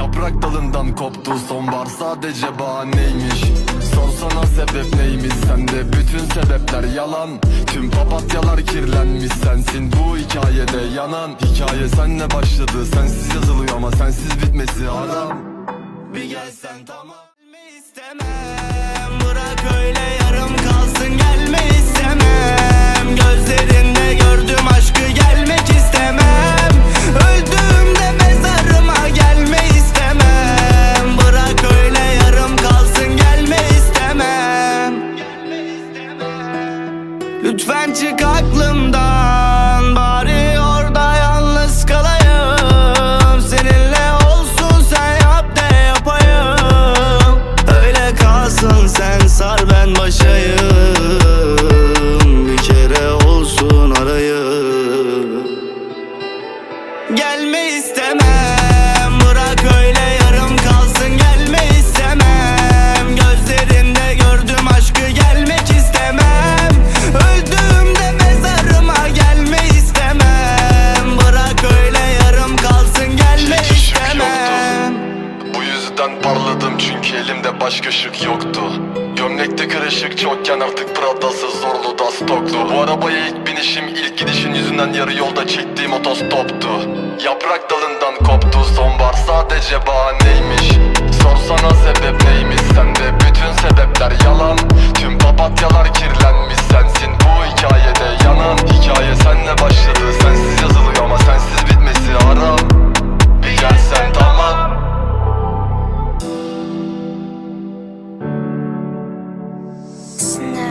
Yaprak dalından koptu sonbahar sadece bahaneymiş. Sorsana sebep neymiş sende bütün sebepler yalan. Tüm papatyalar kirlenmiş sensin bu hikayede yanan. Hikaye senle başladı sensiz yazılıyor ama sensiz bitmesi haram. Bir gelsen tamam. İstemem Lütfen çık aklımdan Bari orada yalnız kalayım. Seninle olsun sen yap de yapayım. Öyle kalsın sen sar ben başayım. Bir kere olsun arayım. Gelme istemem Bu yüzden parladım çünkü elimde başka şık yoktu. Gömlekte kırışık çokken artık Prada'sı zorlu da stoklu Bu arabaya ilk binişim ilk gidişin yüzünden yarı yolda çektiğim otostoptu. Yaprak dalından koptu sonbahar sadece bahaneymiş snow.